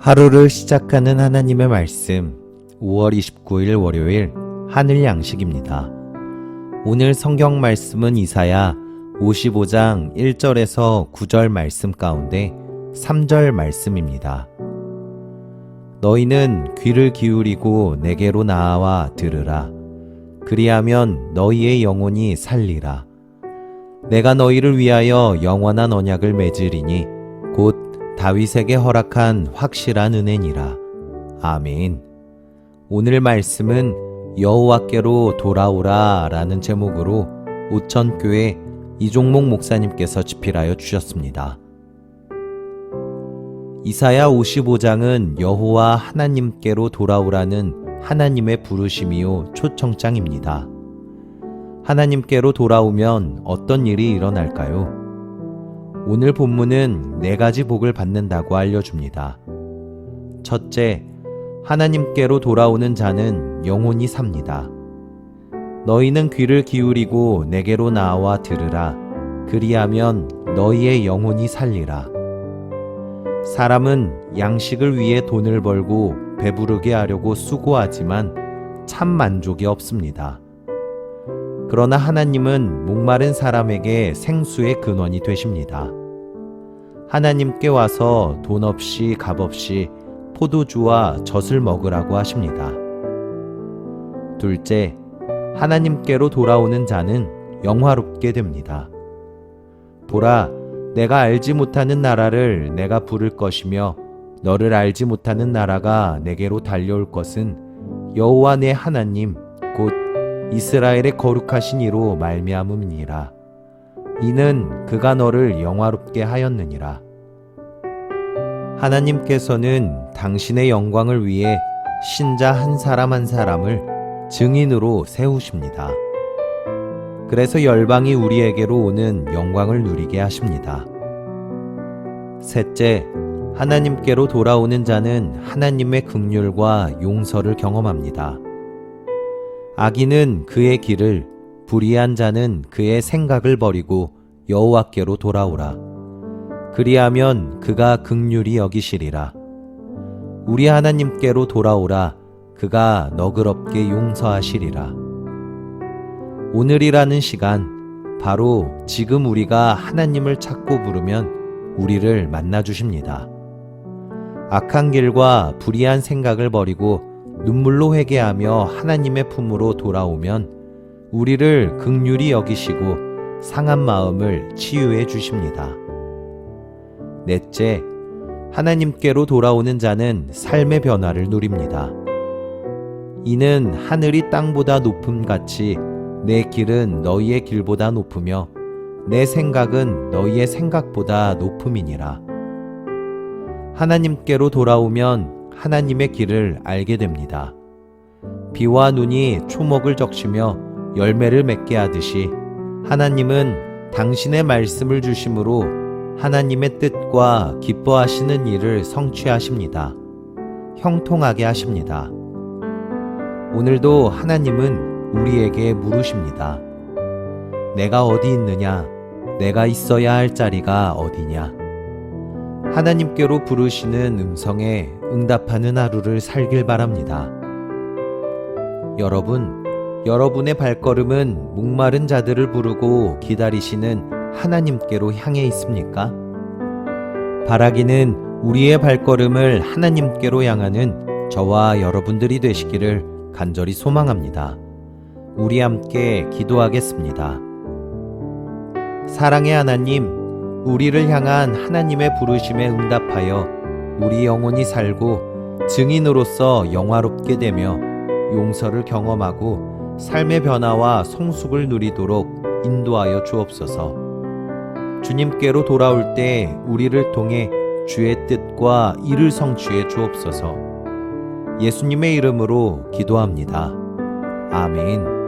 하루를 시작하는 하나님의 말씀 5월 29일 월요일 하늘 양식입니다. 오늘 성경 말씀은 이사야 55장 1절에서 9절 말씀 가운데 3절 말씀입니다. 너희는 귀를 기울이고 내게로 나아와 들으라. 그리하면 너희의 영혼이 살리라. 내가 너희를 위하여 영원한 언약을 맺으리니 곧 다윗에게 허락한 확실한 은혜니라. 아멘. 오늘 말씀은 여호와께로 돌아오라라는 제목으로 우천교회 이종목 목사님께서 집필하여 주셨습니다. 이사야 55장은 여호와 하나님께로 돌아오라는 하나님의 부르심이요 초청장입니다. 하나님께로 돌아오면 어떤 일이 일어날까요? 오늘 본문은 네 가지 복을 받는다고 알려줍니다. 첫째, 하나님께로 돌아오는 자는 영혼이 삽니다. 너희는 귀를 기울이고 내게로 나와 들으라. 그리하면 너희의 영혼이 살리라. 사람은 양식을 위해 돈을 벌고 배부르게 하려고 수고하지만 참 만족이 없습니다. 그러나 하나님은 목마른 사람에게 생수의 근원이 되십니다. 하나님께 와서 돈 없이 값 없이 포도주와 젖을 먹으라고 하십니다. 둘째, 하나님께로 돌아오는 자는 영화롭게 됩니다. 보라, 내가 알지 못하는 나라를 내가 부를 것이며 너를 알지 못하는 나라가 내게로 달려올 것은 여호와 내 하나님 곧 이스라엘의 거룩하신 이로 말미암음이니라. 이는 그가 너를 영화롭게 하였느니라. 하나님께서는 당신의 영광을 위해 신자 한 사람 한 사람을 증인으로 세우십니다. 그래서 열방이 우리에게로 오는 영광을 누리게 하십니다. 셋째, 하나님께로 돌아오는 자는 하나님의 극률과 용서를 경험합니다. 악인은 그의 길을, 불의한 자는 그의 생각을 버리고 여호와께로 돌아오라. 그리하면 그가 극률이 여기시리라. 우리 하나님께로 돌아오라. 그가 너그럽게 용서하시리라. 오늘이라는 시간, 바로 지금 우리가 하나님을 찾고 부르면 우리를 만나 주십니다. 악한 길과 불의한 생각을 버리고 눈물로 회개하며 하나님의 품으로 돌아오면 우리를 극률이 여기시고 상한 마음을 치유해 주십니다. 넷째, 하나님께로 돌아오는 자는 삶의 변화를 누립니다. 이는 하늘이 땅보다 높음 같이 내 길은 너희의 길보다 높으며 내 생각은 너희의 생각보다 높음이니라. 하나님께로 돌아오면 하나님의 길을 알게 됩니다. 비와 눈이 초목을 적시며 열매를 맺게 하듯이 하나님은 당신의 말씀을 주심으로 하나님의 뜻과 기뻐하시는 일을 성취하십니다. 형통하게 하십니다. 오늘도 하나님은 우리에게 물으십니다. 내가 어디 있느냐? 내가 있어야 할 자리가 어디냐? 하나님께로 부르시는 음성에 응답하는 하루를 살길 바랍니다. 여러분, 여러분의 발걸음은 목마른 자들을 부르고 기다리시는 하나님께로 향해 있습니까? 바라기는 우리의 발걸음을 하나님께로 향하는 저와 여러분들이 되시기를 간절히 소망합니다. 우리 함께 기도하겠습니다. 사랑의 하나님, 우리를 향한 하나님의 부르심에 응답하여 우리 영혼이 살고 증인으로서 영화롭게 되며 용서를 경험하고 삶의 변화와 성숙을 누리도록 인도하여 주옵소서. 주님께로 돌아올 때 우리를 통해 주의 뜻과 일을 성취해 주옵소서. 예수님의 이름으로 기도합니다. 아멘.